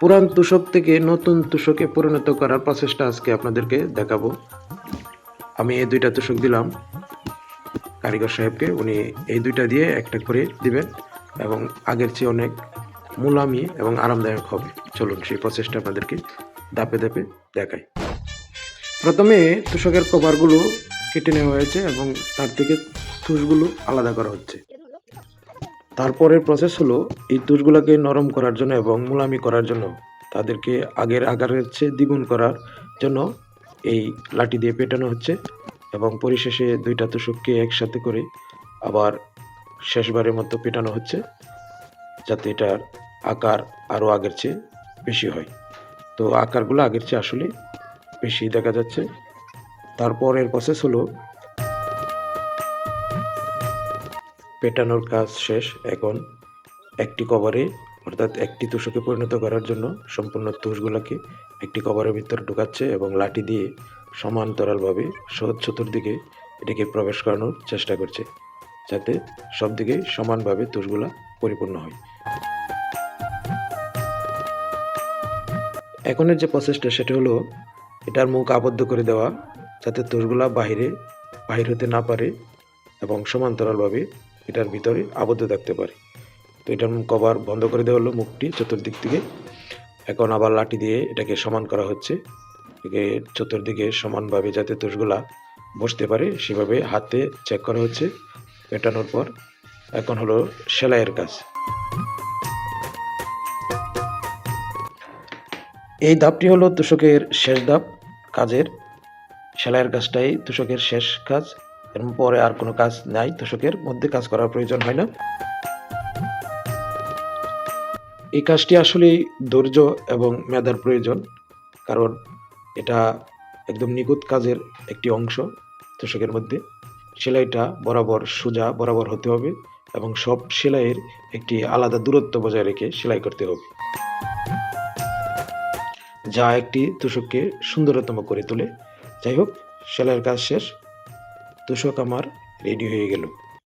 পুরান তুষক থেকে নতুন তুষকে পরিণত করার প্রচেষ্টা আজকে আপনাদেরকে দেখাবো। আমি এই দুইটা তুষক দিলাম। কারিগর সাহেবকে উনি এই দুইটা দিয়ে একটা করে দিবেন এবং আগের চেয়ে অনেক মুলামি এবং আরামদায়ক হবে। চলুন সেই প্রচেষ্টা আপনাদেরকে ধাপে ধাপে দেখাই। প্রথমে তুষকের কভারগুলো কেটে নেওয়া হয়েছে এবং তার থেকে তুষগুলো আলাদা করা হচ্ছে। তারপরের প্রসেস হলো এই তুষগুলোকে নরম করার জন্য এবং মুলামি করার জন্য তাদেরকে আগের আকারের চেয়ে দ্বিগুণ করার জন্য এই লাঠি দিয়ে পেটানো হচ্ছে এবং পরিশেষে দুইটা তুষককে একসাথে করে আবার শেষবারের মতো পেটানো হচ্ছে যাতে এটার আকার আরও আগের চেয়ে বেশি হয়। তো আকারগুলো আগের চেয়ে আসলে বেশি দেখা যাচ্ছে। তারপরের প্রসেস হলো পেটানোর কাজ শেষ, এখন একটি কভারে, অর্থাৎ একটি তুষকে পরিণত করার জন্য সম্পূর্ণ তুষগুলোকে একটি কভারের ভিতরে ঢুকাচ্ছে এবং লাঠি দিয়ে সমান্তরালভাবে সহজ চতুর্দিকে এটাকে প্রবেশ করানোর চেষ্টা করছে, যাতে সব দিকে সমানভাবে তুষগুলা পরিপূর্ণ হয়। এখনের যে প্রসেসটা সেটা হলো, এটার মুখ আবদ্ধ করে দেওয়া, যাতে তুষগুলা বাহিরে, বাহির হতে না পারে এবং সমান্তরালভাবে এটার ভিতরে আবদ্ধ থাকতে পারে। তো এটার কভার বন্ধ করে দেওয়া হলো মুখটি চতুর্দিক থেকে। এখন আবার লাঠি দিয়ে এটাকে সমান করা হচ্ছে। এটাকে চতুর্দিকে সমানভাবে যাতে তুষগুলা বসতে পারে, সেভাবে হাতে চেক করা হচ্ছে পেটানোর পর। এখন হলো সেলাইয়ের কাজ। এই ধাপটি হলো তুষকের শেষ ধাপ কাজের। সেলাইয়ের কাজটাই তুষকের শেষ কাজ। পরে আর কোনো কাজ নাই। তোষকের মধ্যে কাজ করার প্রয়োজন হয় না। এই কাজটি আসলে ধৈর্য এবং মেধার প্রয়োজন, কারণ এটা একদম নিখুঁত কাজের একটি অংশ তোষকের মধ্যে। সেলাইটা বরাবর সোজা, বরাবর হতে হবে এবং সব সেলাইয়ের একটি আলাদা দূরত্ব বজায় রেখে সেলাই করতে হবে। যা একটি তোষককে সুন্দরতম করে তোলে। যাই হোক, সেলাইয়ের কাজ শেষ। তোষক আমার রেডি হয়ে গেল।